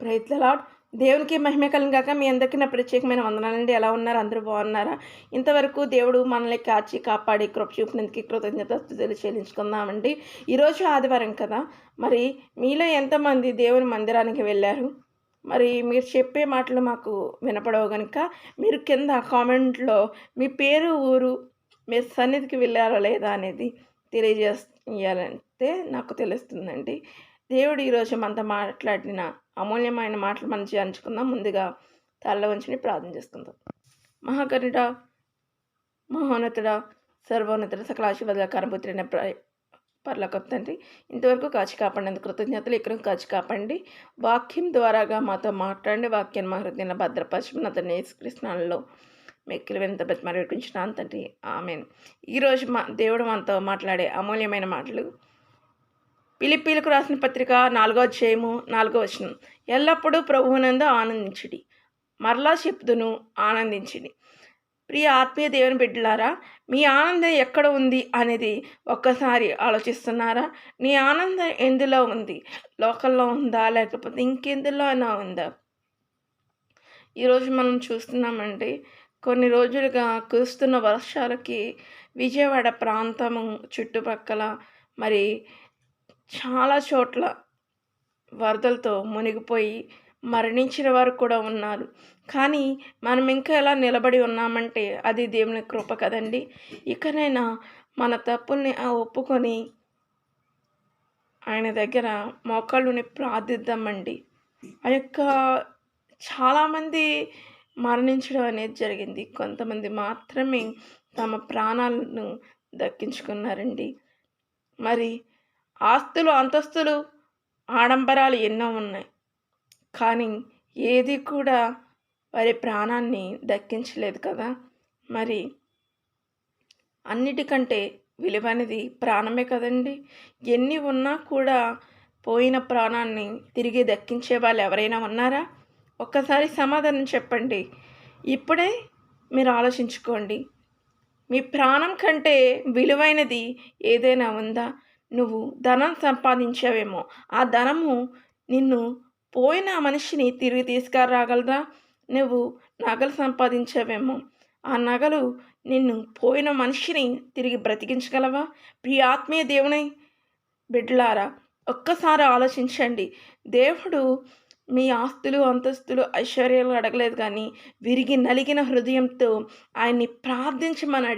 ప్రయత్నలాడ్ దేవునికి మహిమ కలంగాక మీ అందరికీ నా ప్రత్యేకమైన వందనాలండి. ఎలా ఉన్నారు? అందరూ బాగున్నారా? ఇంతవరకు దేవుడు మనల్ని కాచి కాపాడి కృప చూపినందుకు కృతజ్ఞతలు చెల్లించుకుందామండి. ఈరోజు ఆదివారం కదా? మరి మీలో ఎంతమంది దేవుని మందిరానికి వెళ్ళారు? మరి మీరు చెప్పే మాటలు మాకు వినపడవు కనుక మీరు కింద కామెంట్లో మీ పేరు ఊరు మీరు సన్నిధికి వెళ్ళారా లేదా అనేది తెలియజేయాలంటే నాకు తెలుస్తుందండి. దేవుడు ఈరోజు మనతో మాట్లాడిన అమూల్యమైన మాటలు మనం ధ్యానించుకుందాం ముందుగా తల్ల వంచుని ప్రార్థన చేసుకుందాం మహాకరుడ మహోన్నతుడ సర్వోన్నతుడ సకల ఆశీర్వాద కరపుత్రిన ప్ర పర్లకు తండ్రి ఇంతవరకు కాచి కాపాడినందుకు కృతజ్ఞతలు. ఇక్కడ కాచి కాపాడండి. వాక్యం ద్వారాగా మాతో మాట్లాడండి. వాక్యాన్ని మా హృదయంలో భద్రపరచమని అతను నేసుకృష్ణాలలో మెక్కిలు వెంత బతిమరించినాను తండ్రి. ఆమెను. ఈరోజు మా దేవుడు మనతో మాట్లాడే అమూల్యమైన మాటలు పిలిపిలకు రాసిన పత్రిక నాలుగో అధ్యాయము నాలుగో వచనం. ఎల్లప్పుడూ ప్రభువునందు ఆనందించుడి. మరలా చెప్తును ఆనందించుడి. ప్రియ ఆత్మీయ దేవుని బిడ్డలారా మీ ఆనందం ఎక్కడ ఉంది అనేది ఒక్కసారి ఆలోచిస్తున్నారా? నీ ఆనందం ఎందులో ఉంది? లోకల్లో ఉందా? లేకపోతే ఇంకెందులో అయినా ఉందా? ఈరోజు మనం చూస్తున్నామండి కొన్ని రోజులుగా కురుస్తున్న వర్షాలకి విజయవాడ ప్రాంతము చుట్టుపక్కల మరి చాలా చోట్ల వరదలతో మునిగిపోయి మరణించిన వారు కూడా ఉన్నారు. కానీ మనం ఇంకా ఎలా నిలబడి ఉన్నామంటే అది దేవుని కృప కదండి. ఇకనైనా మన తప్పుల్ని ఒప్పుకొని ఆయన దగ్గర మోకాళ్ళుని ప్రార్థిద్దామండి. ఆ యొక్క చాలామంది మరణించడం అనేది జరిగింది. కొంతమంది మాత్రమే తమ ప్రాణాలను దక్కించుకున్నారండి. మరి ఆస్తులు అంతస్తులు ఆడంబరాలు ఎన్నో ఉన్నాయి. కానీ ఏది కూడా వారి ప్రాణాన్ని దక్కించలేదు కదా. మరి అన్నిటికంటే విలువైనది ప్రాణమే కదండి. ఎన్ని ఉన్నా కూడా పోయిన ప్రాణాన్ని తిరిగి దక్కించే వాళ్ళు ఎవరైనా ఉన్నారా? ఒక్కసారి సమాధానం చెప్పండి. ఇప్పుడే మీరు ఆలోచించుకోండి. మీ ప్రాణం కంటే విలువైనది ఏదైనా ఉందా? నువ్వు ధనం సంపాదించావేమో. ఆ ధనము నిన్ను పోయిన మనిషిని తిరిగి తీసుకురాగలదా? నువ్వు నగలు సంపాదించావేమో. ఆ నగలు నిన్ను పోయిన మనిషిని తిరిగి బ్రతికించగలవా? ప్రియ ఆత్మీయ దేవుని బిడ్డలారా ఒక్కసారి ఆలోచించండి. దేవుడు మీ ఆస్తులు అంతస్తులు ఐశ్వర్యాలు అడగలేదు కానీ విరిగి నలిగిన హృదయంతో ఆయన్ని ప్రార్థించమని